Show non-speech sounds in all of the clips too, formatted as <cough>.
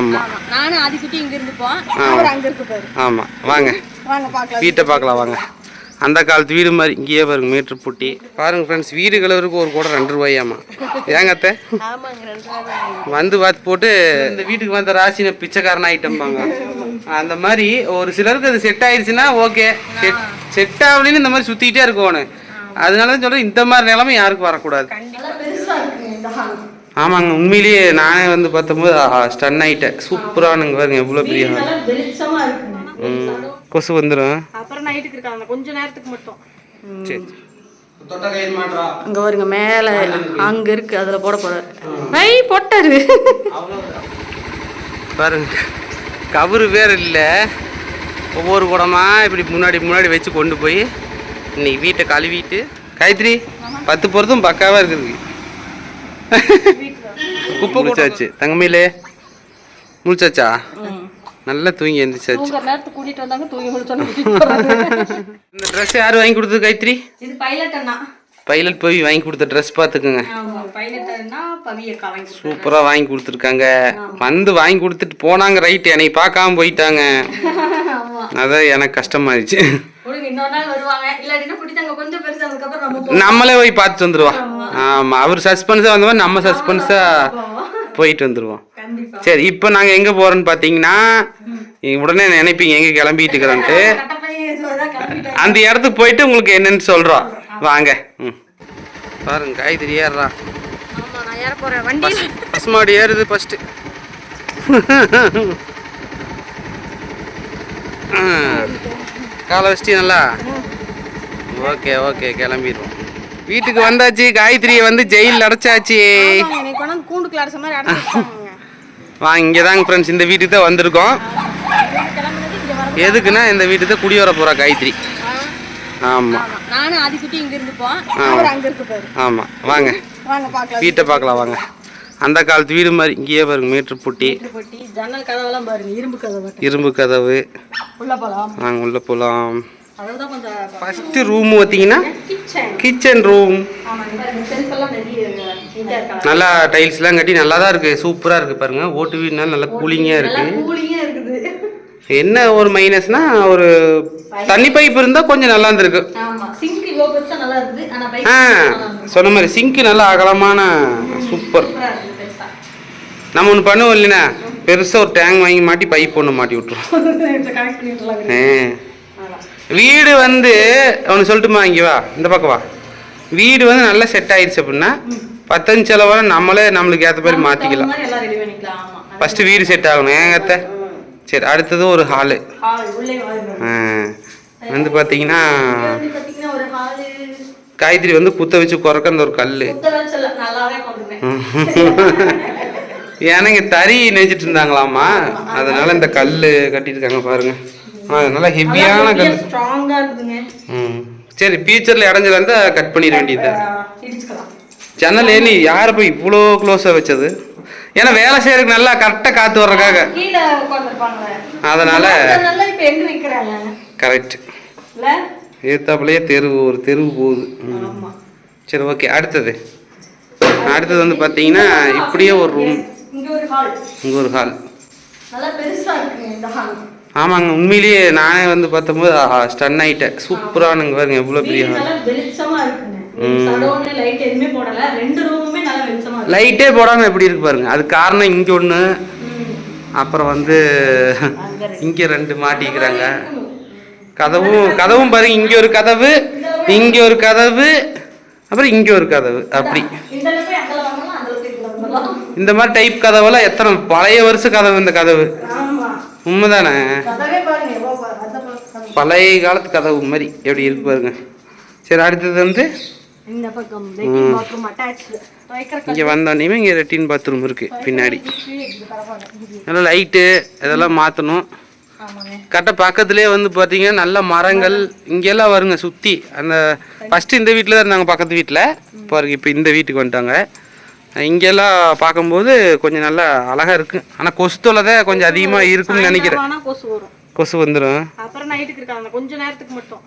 ஆமாம் ஆமா. நானும் ஆதிக்குட்டி இங்க இருந்துப்போம் அவர் அங்க இருக்கு பாரு. ஆமாம் வாங்க. வாங்க பார்க்கலாம். வீட்டை பார்க்கலாம் வாங்க. அந்த காலத்து வீடு மாதிரி இங்கேயே பாருங்க மீட்ரு புட்டி. பாருங்க ஃப்ரெண்ட்ஸ் வீடு கலவருக்கு ஒரு கூட ரெண்டு ரூபாயாமா ஏங்க அத்தை? வந்து பார்த்து போட்டு இந்த வீட்டுக்கு வந்த ராசின பிச்சைக்காரன் ஆயிட்டம்பாங்க. அந்த மாதிரி ஒரு சிலருக்கு அது செட் ஆயிடுச்சுன்னா ஓகே செட் செட் ஆகலன்னு இந்த மாதிரி சுத்திக்கிட்டே இருக்கணும். அதனால தான் சொல்றேன் இந்த மாதிரி நிலைமை யாருக்கும் வரக்கூடாது. ஆமாங்க உண்மையிலேயே நானே வந்து பார்த்தம்போது ஸ்டன் ஆயிட்டேன். சூப்பரானுங்க பாருங்க எவ்வளோ பெரிய. கொசு வந்துடும் அப்புறம் நைட்டுக்கு இருக்காங்க கொஞ்ச நேரத்துக்கு மட்டும். சரி. அங்க வருங்க மேல அங்க இருக்கு அதுல போட போறாரு. வை போட்டாரு. பாருங்க கவுரு வேற இல்லை. ஒவ்வொரு குடமா இப்படி முன்னாடி முன்னாடி வச்சு கொண்டு போய் இன்னைக்கு வீட்டை கழுவிட்டு காயத்ரி பத்து பொருத்தும் பக்காவாக இருக்குது குப்பை முடிச்சாச்சு. தங்கமையிலே. முடிச்சாச்சா? நல்லா தூங்கி எழுந்திரிச்சாச்சு இந்த ட்ரெஸ் யார் வாங்கி கொடுத்தது காயத்ரி? இது பைலட் போய் வாங்கி கொடுத்த ட்ரெஸ் பார்த்துக்குங்க. ஆமா பைலட் அண்ணா பவிய கலைஞர் சூப்பராக வாங்கி கொடுத்துருக்காங்க. வந்து வாங்கி கொடுத்துட்டு போனாங்க ரைட்டு என்னை பார்க்காம போயிட்டாங்க. ஆமா. அதான் எனக்கு கஷ்டமாயிடுச்சு. இன்னொரு நாள் வருவாங்க. இல்லாட்டினா குடித்தாங்க கொஞ்சம் பெருசா நம்மளே போய் பார்த்துட்டு வந்துருவோம் ஆமா அவர் சஸ்பென்ஸா வந்த மாதிரி நம்ம சஸ்பென்ஸா போயிட்டு வந்துருவோம். கண்டிப்பா. சரி இப்போ நாங்க எங்க போறோம்னு பாத்தீங்கன்னா நீங்க உடனே நினைப்பீங்க எங்க கிளம்பிட்டு இருக்கிறோன்ட்டு. அந்த இடத்துக்கு போயிட்டு உங்களுக்கு என்னன்னு சொல்றோம் வாங்க. ம். பாருங்க காய்கறி ஏறுறா. ஆமா நான் ஏற போறேன். வண்டி பசு மாடு ஏறுது ஃபர்ஸ்ட் காலை வச்சிட்டி நல்லா? ஓகே ஓகே கிளம்பிடுவோம். வீட்டுக்கு வந்தாச்சு காயத்ரியை வந்து ஜெயிலில் அடைச்சாச்சு. ஆமாங்க, என்னை கொண்டாந்து கூண்டுக்குள்ள அடைச்ச மாதிரி அடைச்சிட்டாங்க வா இங்கே தாங்க ஃப்ரெண்ட்ஸ் இந்த வீட்டுக்கு தான் வந்திருக்கோம். எதுக்குன்னா இந்த வீட்டுக்கு தான் குடி வர போகிறா காயத்ரி ஆமாம் ஆமாம் வாங்க. வாங்க வீட்டை பார்க்கலாம் வாங்க. அந்த காலத்து வீடு மாதிரி இங்கேயே பாருங்க மீட்ரு புட்டி. இரும்பு கதவு. இரும்பு கதவு. உள்ள போலாம் நாங்கள் உள்ளே போகலாம். கொஞ்சம் ஃபஸ்ட்டு ரூம் பார்த்தீங்கன்னா கிச்சன் ரூம் நல்லா டைல்ஸ்லாம் கட்டி நல்லா தான் இருக்குது சூப்பராக இருக்குது பாருங்க. ஓட்டு வீடுனால நல்லா கூலிங்காக இருக்குது. என்ன ஒரு மைனஸ்னா ஒரு தண்ணி பைப் இருந்தால் கொஞ்சம் நல்லா இருந்திருக்கு. ஆ சொன்ன மாதிரி சிங்க் நல்லா அகலமான சூப்பர் நம்ம ஒன்று பண்ணுவோம் இல்லைண்ணா பெருசாக ஒரு டேங்க் வாங்கி மாட்டி பைப் ஒன்று மாட்டி விட்ருவோம். <laughs> வீடு வந்து ஒன்று சொல்லட்டுமா இங்கே வா இந்த பக்கம் வா. வீடு வந்து நல்லா செட் ஆயிடுச்சு அப்படின்னா பத்தஞ்சு செலவாக நம்மளே நம்மளுக்கு ஏற்ற மாதிரி மாற்றிக்கலாம் ஃபஸ்ட்டு வீடு செட் ஆகணும் ஏங்க அத்தை? சரி அடுத்தது ஒரு ஹாலு வந்து பார்த்தீங்கன்னா காய்கறி வந்து குத்த வச்சு குறக்க அந்த ஒரு கல் ஏன்னா தறி நெஞ்சிட்டு இருந்தாங்களாமா அதனால இந்த கல் கட்டியிருக்காங்க பாருங்க. ஆ, நல்லா ஹெவியான கல் ம். சரி ஃபியூச்சரில் இடைஞ்சல இருந்தால் கட் பண்ணிட வேண்டியது ஜன்னல் ஏனி யாரை போய் இவ்வளோ க்ளோஸாக வச்சது? ஏன்னா வேலை செய்யறதுக்கு நல்லா கரெக்டாக காற்று வர்றதுக்காக. அதனால கரெக்ட் இல்ல? எதிர்த்தாப்புலயே தெரு ஒரு தெருவு போகுது. சரி ஓகே அடுத்தது. அடுத்தது வந்து பார்த்தீங்கன்னா இப்படியே ஒரு ரூம் இங்க ஒரு ஹால் நல்லா பெருசா இருக்குங்க இந்த ஹால் ஆமாங்க உண்மையிலேயே நானே வந்து பார்த்தம்போது ஸ்டன் ஆயிட்டேன். சூப்பரானுங்க பாருங்க எவ்வளோ பெரிய லைட்டே போடாமல் எப்படி இருக்கு பாருங்க. அது காரணம் இங்கே ஒன்று. அப்புறம் வந்து. இங்கே ரெண்டு மாட்டிக்கிறாங்க. கதவும் கதவும் பாருங்க இங்கே ஒரு கதவு இங்கே ஒரு கதவு அப்புறம் இங்கே ஒரு கதவு அப்படி. இந்த மாதிரி டைப் கதவெல்லாம் எத்தனை பழைய வருஷ கதவு இந்த கதவு. உண்மைதானே? பழைய காலத்து கதவு மாதிரி எப்படி இருக்கு பாருங்க. சரி அடுத்தது வந்து? இங்கே வந்தோடனே இங்கே லெட்டின் பாத்ரூம் பின்னாடி. இருக்குது பரவாயில்ல. நல்லா லைட்டு இதெல்லாம் மாற்றணும் கரெக்டாக பக்கத்துலேயே வந்து பார்த்தீங்கன்னா நல்ல மரங்கள் இங்கெல்லாம் வருங்க சுற்றி அந்த ஃபஸ்ட்டு இந்த வீட்டில் தான் இருந்தாங்க பக்கத்து வீட்டில் பாருங்க இப்போ இந்த வீட்டுக்கு வந்துட்டாங்க. இங்கெல்லாம் பார்க்கும்போது கொஞ்சம் நல்லா அழகாக இருக்குது ஆனால் கொசு தொலை தான் கொஞ்சம் அதிகமாக இருக்கும்னு நினைக்கிறேன். கொசு வரும். கொசு வந்துடும் அப்புறம் நைட்டுக்கு இருக்காங்க. கொஞ்ச நேரத்துக்கு மட்டும்.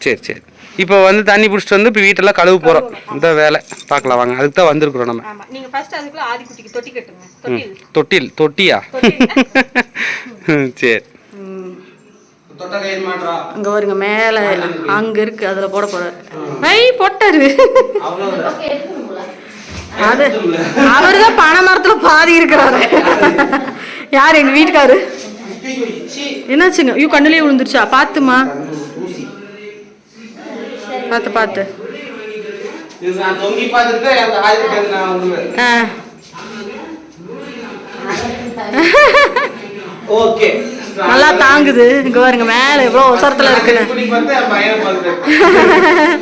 சரி சரி. இப்போ வந்து தண்ணி பிடிச்சிட்டு வந்து இப்போ வீட்டெல்லாம் கழுவு போகிறோம் இந்த வேலை. பார்க்கலாம் வாங்க. அதுக்கு தான் வந்திருக்கிறோம் நம்ம. ஆமா. நீங்க ஃபர்ஸ்ட் அதுக்குள்ள ஆதிக்குட்டிக்கு தொட்டி கட்டுங்க. தொட்டில் தொட்டில். தொட்டியா? <laughs> சரி. அங்க வருங்க மேல அங்க இருக்கு. அதுல போட போறாரு. ஐ போட்டாரு. அது அவரு தான் பனை மரத்துல பாதி இருக்கிறாரு. யார் எங்க வீட்டுக்காரு? என்னாச்சுங்க? ஐயோ கண்ணுலயே விழுந்துருச்சா? பாத்துமா பார்த்து பார்த்து ஓகே. நல்லா தாங்குது. இங்க பாருங்க மேல எவ்வளவு உசரத்துல இருக்குன்னு.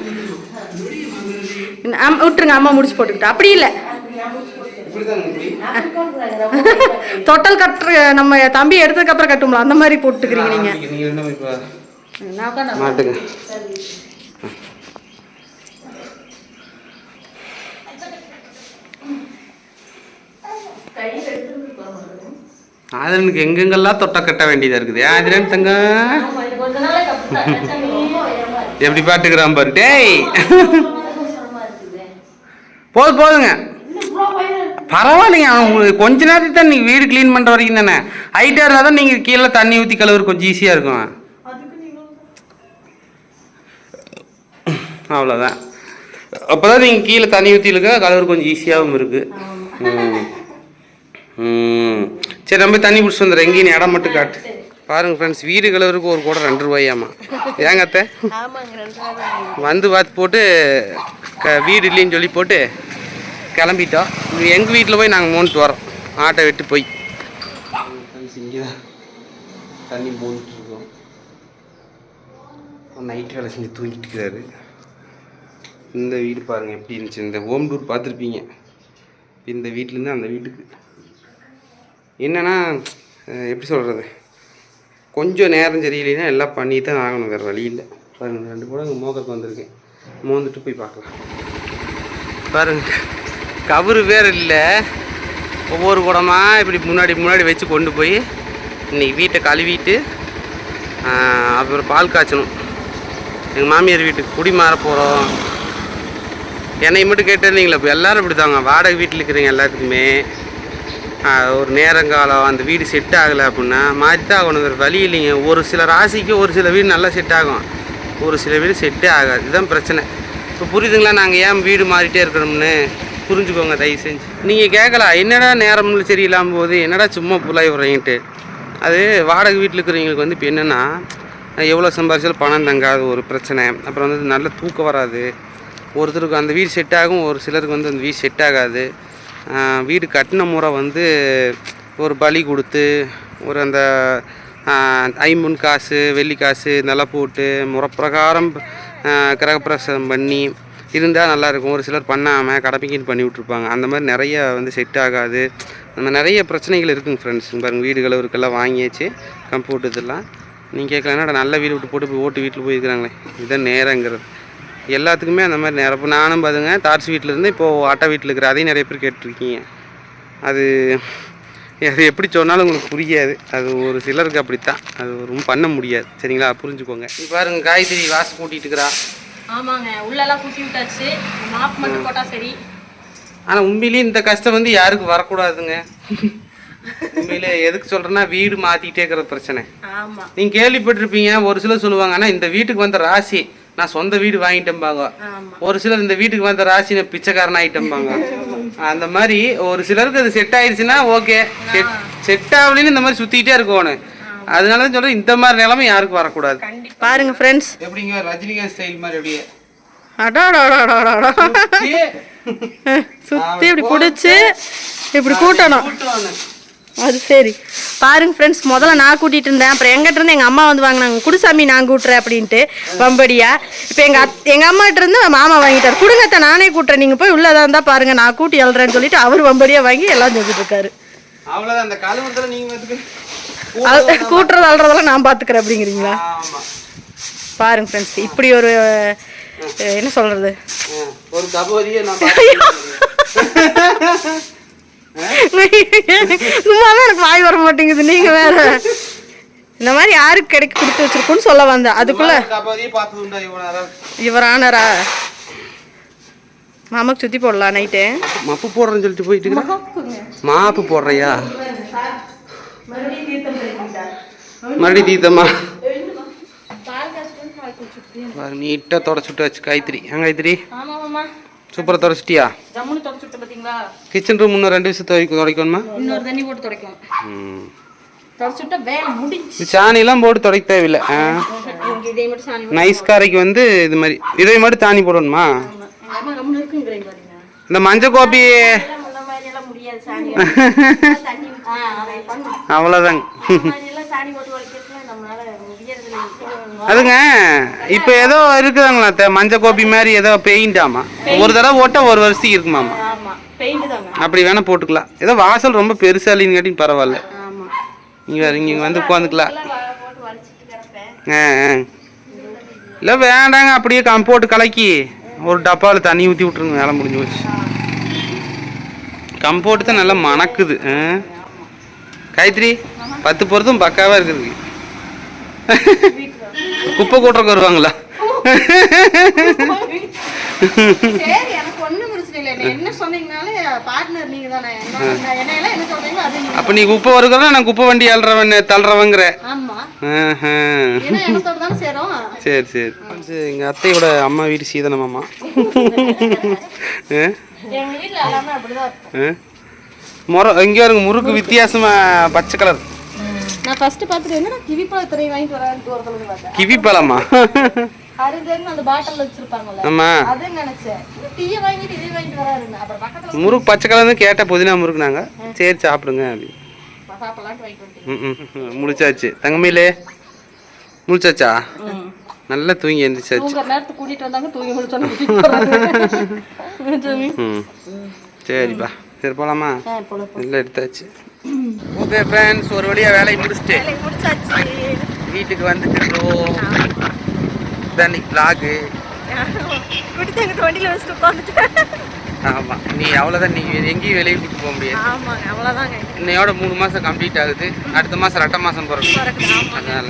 <laughs> விட்டுருங்க அம்மா முடிச்சு போட்டுக்கிட்டா. அப்படி இல்லை. தொட்டல் கட்டுற நம்ம தம்பி எடுத்ததுக்கு அப்புறம் கட்டும்ல அந்த மாதிரி போட்டுக்கிறீங்க நீங்க. மாட்டுங்க ஆதரனுக்கு எங்கெங்கெல்லாம் தொட்ட கட்ட வேண்டியதா இருக்குது? ஆதிரன் தங்க. எப்படி பாட்டுக்கிறான் பாரு டேய். போதும் போதுங்க. பரவாயில்லைங்க உங்களுக்கு கொஞ்ச நேரத்துக்கு தான் நீங்கள் வீடு க்ளீன் பண்ணுற வரைக்கும் தானே? ஹைட்டாக இருந்தால் தான் நீங்கள் கீழே தண்ணி ஊற்றி கழுவுற கொஞ்சம் ஈஸியாக இருக்கும். அவ்வளோதான் அப்போ தான் நீங்கள் கீழே தண்ணி ஊற்றிலுக்க கழுவுற கொஞ்சம் ஈஸியாகவும் இருக்குது சரி நம்ம தண்ணி பிடிச்சி வந்துடுறேன் எங்கேயும் இடம் மட்டும் காட்டு. பாருங்க ஃப்ரெண்ட்ஸ் வீடு கழுவுறதுக்கு ஒரு கூட ரெண்டு ரூபாயாமா ஏங்க அத்தை? வந்து பார்த்து போட்டு க வீடு இல்லைன்னு சொல்லி போட்டு கிளம்பிட்டோம். எங்கள் வீட்டில் போய் நாங்கள் மூணுட்டு வரோம் ஆட்டை விட்டு போய். இங்கே தான் தண்ணி மூணுட்டு இருக்கோம். நைட்டு வேலை செஞ்சு தூங்கிட்டு இருக்கிறாரு இந்த வீடு பாருங்கள் எப்படி இருந்துச்சு. இந்த ஹோம் டூர் பார்த்துருப்பீங்க. இந்த வீட்டிலேருந்து அந்த வீட்டுக்கு. என்னன்னா எப்படி சொல்கிறது கொஞ்சம் நேரம் சரியில்லைன்னா எல்லாம் பண்ணி தான் ஆகணும். வேறு வழி இல்லை. பாருங்க ரெண்டு கூட மோக்கருக்கு வந்திருக்கேன். மோந்துட்டு போய் பார்க்கலாம். பாருங்க கவுரு வேற இல்லை. ஒவ்வொரு குடமாக இப்படி முன்னாடி முன்னாடி வச்சு கொண்டு போய் இன்னைக்கு வீட்டை கழுவிட்டு அப்புறம் பால் காய்ச்சணும். எங்கள் மாமியார் வீட்டுக்கு குடி மாற போகிறோம் என்னை மட்டும் கேட்டிருந்தீங்களா? இப்போ எல்லாரும் இப்படி தாங்க வாடகை வீட்டில் இருக்கிறீங்க எல்லாத்துக்குமே ஒரு நேரங்காலம் அந்த வீடு செட் ஆகலை அப்படின்னா மாற்றி தான் ஆகணும். வேறு வழி இல்லைங்க. ஒரு சில ராசிக்கு ஒரு சில வீடு நல்லா செட் ஆகும். ஒரு சில வீடு செட்டே ஆகாது. இதுதான் பிரச்சனை. இப்போ புரியுதுங்களா? நாங்கள் ஏன் வீடு மாறிட்டே இருக்கணும்னு? புரிஞ்சுக்கோங்க தயவு செஞ்சு. நீங்கள் கேட்கலாம் என்னடா நேரம் சரியில்லாமல் போகுது. என்னடா சும்மா புலாய் விட்றீங்கன்ட்டு. அது வாடகை வீட்டில் இருக்கிறவங்களுக்கு வந்து இப்போ என்னென்னா எவ்வளோ சம்பாதிச்சாலும் பணம் தங்காது ஒரு பிரச்சனை. அப்புறம் வந்து நல்ல தூக்கம் வராது. ஒருத்தருக்கு அந்த வீடு செட் ஆகும் ஒரு சிலருக்கு வந்து அந்த வீடு செட் ஆகாது. வீடு கட்டின முறை வந்து ஒரு பலி கொடுத்து ஒரு அந்த ஐம்பொன் காசு வெள்ளி காசு இதெல்லாம் போட்டு முறப்பிரகாரம் கிரகப்பிரசம் பண்ணி இருந்தால் நல்லாயிருக்கும். ஒரு சிலர் பண்ணாமல் கடப்பிக்கின்னு பண்ணி விட்ருப்பாங்க அந்த மாதிரி நிறைய வந்து செட் ஆகாது. அந்த நிறைய பிரச்சனைகள் இருக்குங்க ஃப்ரெண்ட்ஸ் பாருங்கள் வீடுகள் இருக்கெல்லாம் வாங்கியாச்சு. கம்ப்யூட்டர் இதெல்லாம். நீங்கள் கேட்கலன்னா நல்ல வீடு விட்டு போட்டு போய் ஓட்டு வீட்டில் போயிருக்கிறாங்களே. இதுதான் நேரங்கிறது. எல்லாத்துக்குமே அந்த மாதிரி நேரம். இப்போ நானும் பாருங்க தார்ஸ் வீட்டிலேருந்து இப்போது அட்டை வீட்டில் இருக்கிற அதையும் நிறைய பேர் கேட்டிருக்கீங்க. அது அது எப்படி சொன்னாலும் உங்களுக்கு புரியாது. அது ஒரு சிலருக்கு அப்படித்தான். அது ரொம்ப பண்ண முடியாது. சரிங்களா? புரிஞ்சுக்கோங்க. பாருங்க காய்கறி வாசம் கூட்டிகிட்டு இருக்கிறா. ஆமாங்க. உள்ளெல்லாம் குத்தி விட்டாச்சு. மாப் மட்டும் போட்டா சரி. ஆனால் உண்மையிலேயே இந்த கஷ்டம் வந்து யாருக்கும் வரக்கூடாதுங்க. உண்மையிலே எதுக்கு சொல்கிறேன்னா வீடு மாற்றிக்கிட்டே இருக்கிற பிரச்சனை. ஆமா. நீங்கள் கேள்விப்பட்டிருப்பீங்க. ஒரு சிலர் சொல்லுவாங்க ஆனால் இந்த வீட்டுக்கு வந்த ராசி நான் சொந்த வீடு வாங்கிட்டேன்பாங்க ஒரு சிலர் இந்த வீட்டுக்கு வந்த ராசி நான் பிச்சைக்காரன் ஆகிட்டேன்பாங்க அந்த மாதிரி ஒரு சிலருக்கு அது செட் ஆயிடுச்சுன்னா ஓகே செட் செட் ஆகலன்னு இந்த மாதிரி சுற்றிக்கிட்டே இருக்கணும். அதனால தான் சொல்கிறேன் இந்த மாதிரி நிலைமை யாருக்கும் வரக்கூடாது? பாருங்க ஃப்ரெண்ட்ஸ் எப்படிங்க ரஜினிகாந்த் ஸ்டைல் மாதிரி அப்படியே? அடாடாடாடாடா சுத்தி. இப்படி பிடிச்சி இப்படி கூட்டணும். அது சரி. பாருங்க ஃப்ரெண்ட்ஸ் முதல்ல நான் கூட்டிட்டு இருந்தேன். அப்புறம் எங்கிட்ட இருந்து எங்க அம்மா வந்து வாங்கினாங்க. குடுசாமி நான் கூட்டுறேன் அப்படின்ட்டு. வம்படியா. இப்போ எங்க அத் எங்க அம்மாட்ட இருந்து மாமா வாங்கிட்டாரு. கொடுங்கத்த நானே கூட்டுறேன். நீங்க போய் உள்ளதா இருந்தா பாருங்க. நான் கூட்டி எழுறேன்னு சொல்லிட்டு அவர் வம்படியா வாங்கி எல்லாம் செஞ்சுட்டு இருக்காரு. அவ்வளோதான் அந்த நீங்கள் கூட்டுறது அல்றதெல்லாம் நான் பாத்துக்கிறேன் அப்படிங்கிறீங்களா? பாருங்க ஃப்ரெண்ட்ஸ் இப்படி ஒரு என்ன சொல்றது? ஒரு கபோதியை நான் சும்மாவே எனக்கு வாய் வர மாட்டேங்குது. நீங்க வேற. இந்த மாதிரி யாருக்கு கிடைக்க கொடுத்து வச்சிருக்குன்னு சொல்ல வந்தேன். அதுக்குள்ள பார்த்ததுண்டா இவ்வளோ இவர் ஆனரா மாமாக்கு சுத்தி போடலாம் நைட்டு. மப்பு போடுறேன்னு சொல்லிட்டு போயிட்டு. மாப்பு போடுறியா? மறுபடியும் தீத்தம்மா நீட்டாக தொடச்சுட்டு வச்சு காய்த்திரி ஏன் காய்த்திரி சூப்பராக தொடச்சிட்டியா? பாத்தீங்களா? கிச்சன் ரூம் இன்னும் ரெண்டு விஷயம் துவைக்க துடைக்கணுமா? இன்னொரு தண்ணி போட்டு துடைக்கும் வேலை முடிஞ்சு சாணிலாம் போட்டு துடைக்க தேவையில்லை. இதே மட்டும் சாணி நைஸ் காரைக்கு வந்து இது மாதிரி இதை மட்டும் தாணி போடணுமா? இந்த மஞ்சள் கோபி சாணி. <laughs> அவ்வளோதாங்க சாணி அதுங்க இப்போ ஏதோ இருக்குதாங்களா மஞ்சள் கோபி மாதிரி ஏதோ பெயிண்டாமா? ஒரு தடவை ஓட்ட ஒரு வருஷத்துக்கு இருக்குமாமா? அப்படி வேணா போட்டுக்கலாம். ஏதோ வாசல் ரொம்ப பெருசா இல்லைங்காட்டி பரவாயில்ல. இங்க இங்க வந்து உட்காந்துக்கலாம். ஆ. இல்லை வேண்டாங்க அப்படியே கம்போட்டு கலக்கி. ஒரு டப்பாவில் தண்ணி ஊற்றி விட்ருங்க வேலை முடிஞ்சு போச்சு. கம்போட்டு தான் நல்லா மணக்குது ஆ. காயத்ரி பத்து பொருத்தும் பக்காவாக இருக்குது. குப்பை கூட்டுறக்கு வருவாங்களா? என்ன சொன்னீங்கனாலே பார்ட்னர் நீங்க தானே என்ன என்ன எல்லாம் என்ன சொல்றீங்களோ அது நீங்க அப்போ நீ குப்பை வருகிறதா நான் குப்பை வண்டி அல்றவன் தள்ளுறவங்கிற ஆமா. ஆஹா. ஏன்னா எனத்தோட தானே சேரும். சரி சரி. சரி எங்கள் அத்தையோட அம்மா வீடு சீதனமாம்மா <laughs> ஆ? எங்க வீட்ல எல்லாமே அப்படிதான் இருக்கும். முறை இங்கே வருங்க முறுக்கு வித்தியாசமா பச்சை கலர் நான் ஃபர்ஸ்ட் பார்த்துட்டு என்னடா கிவி பழத்திரை வாங்கிட்டு வரான்னு பார்த்தேன். கிவி பழமா அருகேன்னு அந்த பாட்டில் வச்சிருப்பாங்கல்ல. ஆமா. அது நினைச்சேன். டீயை வாங்கிட்டு இதை வாங்கிட்டு வராருங்க அப்புறம் பக்கத்துல முறுக்கு பச்சை கலர்னு கேட்ட புதினா முறுக்கு நாங்கள் சரி சாப்பிடுங்க அப்படி. முடிச்சாச்சு தங்கமையிலே முடிச்சாச்சா நல்லா தூங்கி ம் சரிப்பா. சரி போகலாமா ஆ போல எல்லாம் எடுத்தாச்சு. ஓகே ஃப்ரெண்ட்ஸ் ஒரு வழியாக வேலையை முடிச்சுட்டு முடிச்சாச்சு. வீட்டுக்கு வந்துட்டுருக்கோம் இதான் இன்னைக்கு எங்க வண்டியில வச்சுட்டு உட்காந்துட்டேன் ஆமாம் நீ அவ்வளோதான் நீ எங்கேயும் வெளியே கூட்டு போக முடியாது. ஆமாங்க அவ்வளவுதாங்க. இன்னையோட மூணு மாதம் கம்ப்ளீட் ஆகுது. அடுத்த மாதம் ரெட்டை மாதம் பிறகு. அதனால்